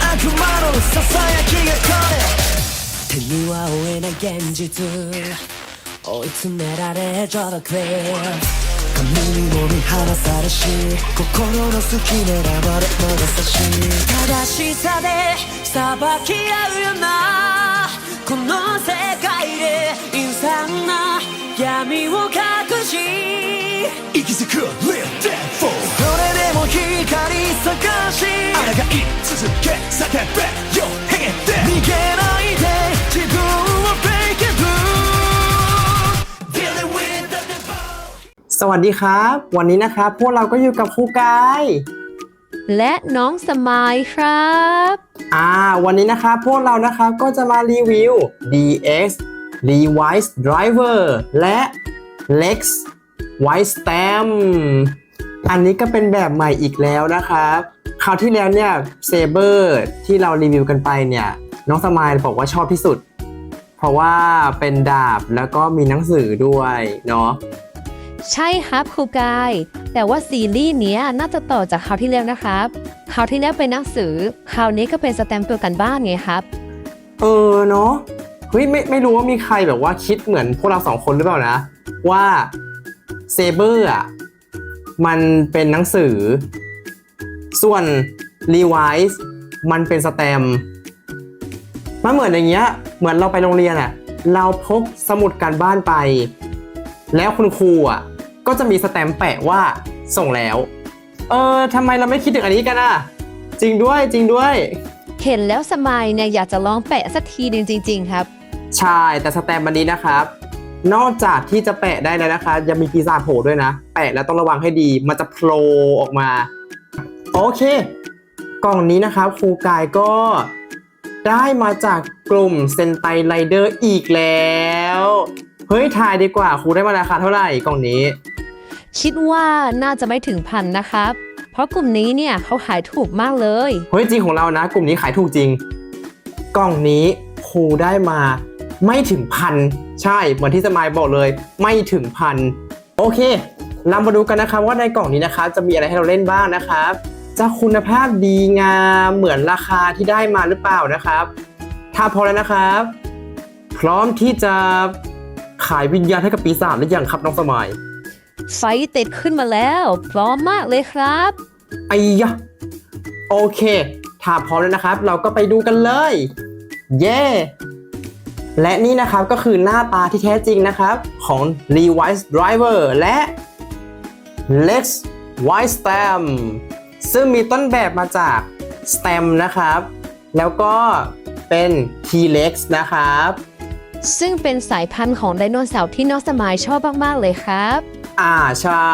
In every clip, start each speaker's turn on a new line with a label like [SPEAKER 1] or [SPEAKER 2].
[SPEAKER 1] 悪魔のささやきがこれ手には負えない現実。追い詰められちょうどクリ髪にも見放されし心の隙狙われも優し。い正しさで裁き合うよな。この世界で陰惨な闇を 続け叫べよ Hang it there 逃げないで自分を break it through Dealing with the devil
[SPEAKER 2] สวัสดีครับ วันนี้นะครับพวกเราก็อยู่กับครูกาย
[SPEAKER 3] และน้องสมายครับ
[SPEAKER 2] อ่า วันนี้นะครับพวกเรานะครับก็จะมารีวิว DX Levi's Driver และ Lex White Stamp อันนี้ก็เป็นแบบใหม่อีกแล้วนะครับคราวที่แล้วเนี่ย Saber ที่เรารีวิวกันไปเนี่ยน้องสมายบอกว่าชอบที่สุด เพราะว่าเป็นดาบแล้วก็มีหนังสือด้วยเนาะ
[SPEAKER 3] ใช่ครับครูกาย แต่ว่าซีรีส์เนี้ยน่าจะต่อจากคราวที่แล้วนะครับคราวที่แล้วเป็นหนังสือคราวนี้ก็เป็นสแตมป์ตัวกันบ้านไงครับ
[SPEAKER 2] เออเนาะเฮ้ยไม่ไม่รู้ว่ามีใครแบบว่าคิดเหมือนพวกเราสองคนหรือเปล่านะ ว่าเซเบอร์อะ มันเป็นหนังสือ ส่วน Levi's มันเป็นสแตมป์มันเหมือนอย่างเงี้ย เหมือนเราไปโรงเรียนอะเราพกสมุดการบ้านไป แล้วคุณครูอะก็จะมีสแตมป์แปะว่าส่งแล้ว เออทำไมเราไม่คิดถึงอันนี้กันอะจริงด้วยจริงด้วย
[SPEAKER 3] เห็นแล้วสมายเนี่ยอยากจะลองแปะสักทีหนึงจริง ๆ ครับ
[SPEAKER 2] ใช่ แต่สแตมป์อันนี้นะครับ นอกจากที่จะแปะได้แล้วนะคะ ยังมีปีศาจโผล่ด้วยนะ แปะแล้วต้องระวังให้ดี มันจะโผล่ออกมา โอเค กล่องนี้นะครับครูกายก็ได้มาจากกลุ่มเซนไตไรเดอร์อีกแล้ว เฮ้ยทายดีกว่าครูได้มาราคาเท่าไหร่กล่องนี้
[SPEAKER 3] คิดว่าน่าจะไม่ถึงพันนะครับ เพราะกลุ่มนี้เนี่ยเขาขายถูกมากเลย
[SPEAKER 2] เฮ้ยจริงของเรานะ กลุ่มนี้ขายถูกจริง กล่องนี้ครูได้มา ไม่ถึงพันใช่เหมือนที่สมายบอกเลย ไม่ถึงพันโอเค เรามาดูกันนะครับว่าในกล่องนี้นะครับจะมีอะไรให้เราเล่นบ้างนะครับจะคุณภาพดีงามเหมือนราคาที่ได้มาหรือเปล่านะครับ ถ้าพอแล้วนะครับ พร้อมที่จะขายวิญญาณให้กับปีศาจหรือยังครับน้องสมัย
[SPEAKER 3] ไฟติดขึ้นมาแล้ว พร้อมมากเลยครับ
[SPEAKER 2] ไอ้ยะโอเค ถ้าพร้อมแล้วนะครับ เราก็ไปดูกันเลย เย้ และนี่นะครับก็คือหน้าตาที่แท้จริงนะครับ ของ Levi's Driver และ Lex White Stamp ซึ่งมีต้นแบบมาจาก Stamp นะครับ แล้วก็เป็น T-Rex นะครับ
[SPEAKER 3] ซึ่งเป็นสายพันธุ์ของไดโนเสาร์ที่น้องสมายชอบมาก ๆ เลยครับ
[SPEAKER 2] อ่าใช่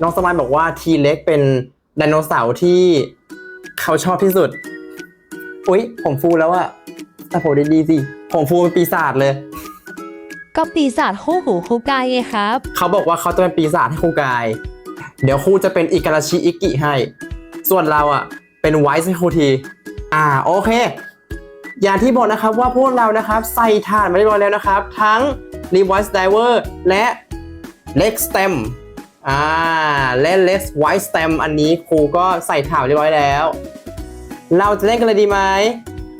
[SPEAKER 2] น้องสมายบอกว่าทีเล็กเป็นไดโนเสาร์ที่เขาชอบที่สุด อุ๊ย ผมฟูแล้วอะ แต่ผมดีๆสิ ผมฟูเป็นปีศาจเลย
[SPEAKER 3] ก็ปีศาจคู่หูคู่กายไงครับ
[SPEAKER 2] เขาบอกว่าเขาจะเป็นปีศาจให้ครูกาย เดี๋ยวครูจะเป็นอิการาชิอิกิให้ ส่วนเราอะเป็นไวซ์ให้ครูที อ่าโอเค อย่างที่บอกนะครับว่าพวกเรานะครับ ใส่ถ่านมาเรียบร้อยแล้วนะครับ ทั้ง Levi's Diver และ Lex Stem อ่าและ Lex White Stem อันนี้ครูก็ใส่ถ่านเรียบร้อยแล้ว เราจะเล่นกันเลยดีไหม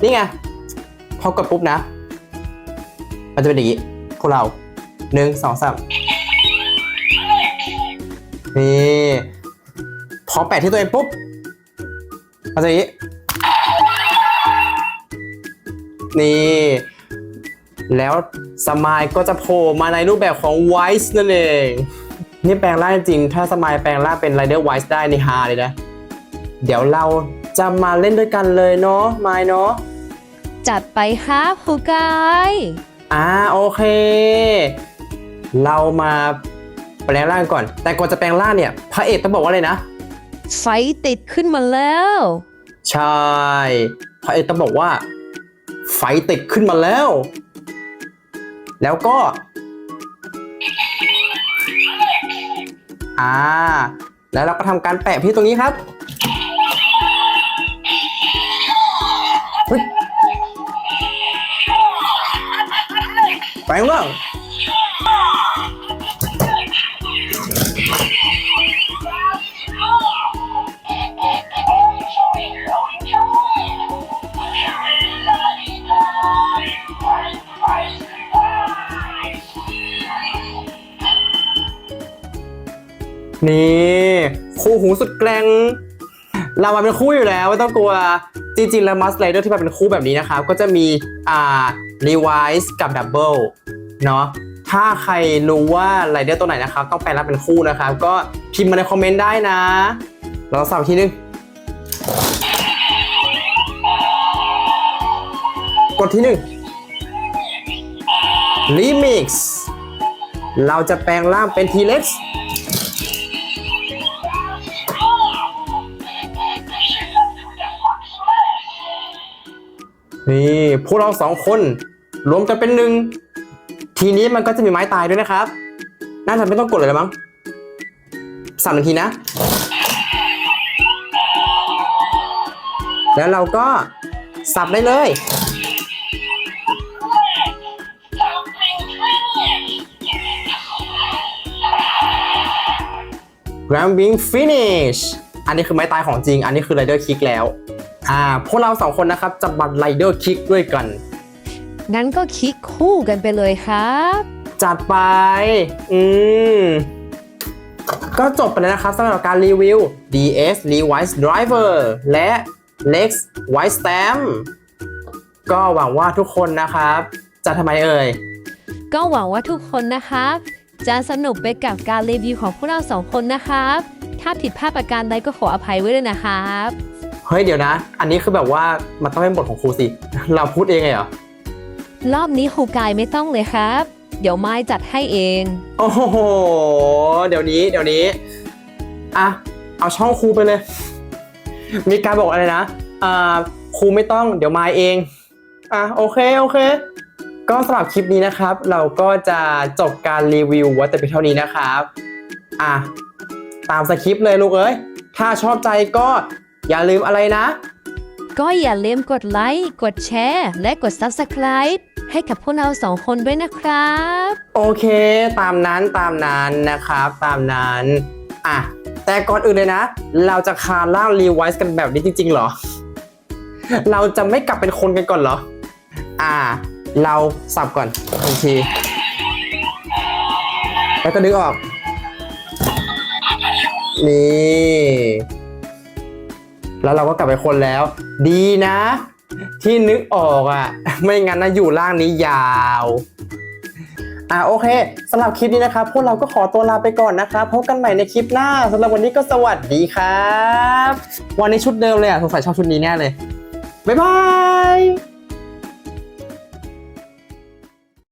[SPEAKER 2] นี่ไง พอกดปุ๊บนะ มันจะเป็นอย่างนี้พวกเราหนึ่งสองสามนี่พอแปะที่ตัวเองปุ๊บมันจะอย่างนี้นี่แล้วสมายก็จะโผล่มาในรูปแบบของไวส์นั่นเอง นี่แปลงร่างจริง ถ้าสมายแปลงร่างเป็นไรเดอร์ไวส์ได้ในฮาเลยนะ เดี๋ยวเราจะมาเล่นด้วยกันเลยเนาะไมายเนาะ
[SPEAKER 3] จัดไปครับครูกาย
[SPEAKER 2] อ่าโอเค เรามาแปลงร่างก่อน แต่ก่อนจะแปลงร่างเนี่ย พระเอกต้องบอกว่าอะไรนะ
[SPEAKER 3] ไฟติดขึ้นมาแล้ว
[SPEAKER 2] ใช่พระเอกต้องบอกว่า ไฟติดขึ้นมาแล้ว แล้วก็ อ่า แล้วเราก็ทำการแปะพี่ตรงนี้ครับ ไปว่านี่คู่หูสุดแกร่งเราเป็นคู่อยู่แล้วไม่ต้องกลัว จริงๆ แล้วมัสไ i เดอร์ที่มาเป็นคู่แบบนี้นะครับ ก็จะมีอ่ารีไวซ์กับดับเบิลเนาะถ้าใครรู้ว่าไรเดอร์ตัวไหนนะครับ ต้องแปลงร่างเป็นคู่นะครับ ก็พิมพ์มาในคอมเมนต์ได้นะ เราสับทีนึง กดที่หนึ่ง Remix เราจะแปลงร่างเป็น T-Rex นี่พวกเราสองคนรวมกันเป็นหนึ่ง ทีนี้มันก็จะมีไม้ตายด้วยนะครับ น่าจะไม่ต้องกดเลยแล้วมั้งสามนาทีนะ แล้วเราก็สับได้เลย Grabbing Finish อันนี้คือไม้ตายของจริง อันนี้คือ Rider Kick แล้ว อ่าพวกเราสองคนนะครับจะบัด Rider Kick ด้วยกัน
[SPEAKER 3] งั้นก็คลิกคู่กันไปเลยครับ
[SPEAKER 2] จัดไป อืม ก็จบไปแล้วนะครับสำหรับการรีวิว DS Levi's Driver และ Lex White Stamp ก็หวังว่าทุกคนนะครับ จะทำไมเอ่ย
[SPEAKER 3] ก็หวังว่าทุกคนนะครับ จะสนุกไปกับการรีวิวของพวกเราสองคนนะครับ ถ้าผิดพลาดประการใดก็ขออภัยไว้ด้วยนะครับ
[SPEAKER 2] เฮ้ยเดี๋ยวนะ อันนี้คือแบบว่ามันต้องเป็นบทของครูสิ เราพูดเองไงเหรอ
[SPEAKER 3] รอบนี้ครูกายไม่ต้องเลยครับ เดี๋ยวไม้จัดให้เอง
[SPEAKER 2] โอ้โห เดี๋ยวนี้ เดี๋ยวนี้ อะ เอาช่องครูไปเลย มีการบอกอะไรนะ อ่า ครูไม่ต้อง เดี๋ยวมาเอง อะ โอเค โอเค ก็สำหรับคลิปนี้นะครับ เราก็จะจบการรีวิวไว้แต่เพียงเท่านี้นะครับ อะ ตามสคริปต์เลยลูกเอ้ย ถ้าชอบใจก็ อย่าลืมอะไรนะ
[SPEAKER 3] ก็อย่าลืมกดไลค์ กดแชร์ และกด Subscribe ให้กับพวกเราสองคนด้วยนะครับ
[SPEAKER 2] โอเค ตามนั้นตามนั้นนะครับ ตามนั้น อะ แต่ก่อนอื่นเลยนะ เราจะคานร่างรีไวซ์กันแบบนี้จริง ๆ เหรอ เราจะไม่กลับเป็นคนกันก่อนเหรอ อ่า เราสับก่อนทันที แล้วก็ดึงออก นี่ แล้วเราก็กลับไปคนแล้ว ดีนะ ที่นึกออกอะ ไม่งั้นนะอยู่ล่างนี้ยาวอะโอเคสำหรับคลิปนี้นะครับ พวกเราก็ขอตัวลาไปก่อนนะครับพบกันใหม่ในคลิปหน้าสำหรับวันนี้ก็สวัสดีครับ วันนี้ชุดเดิมเลยอะสงสัยชอบชุดนี้แน่เลย บ๊ายบาย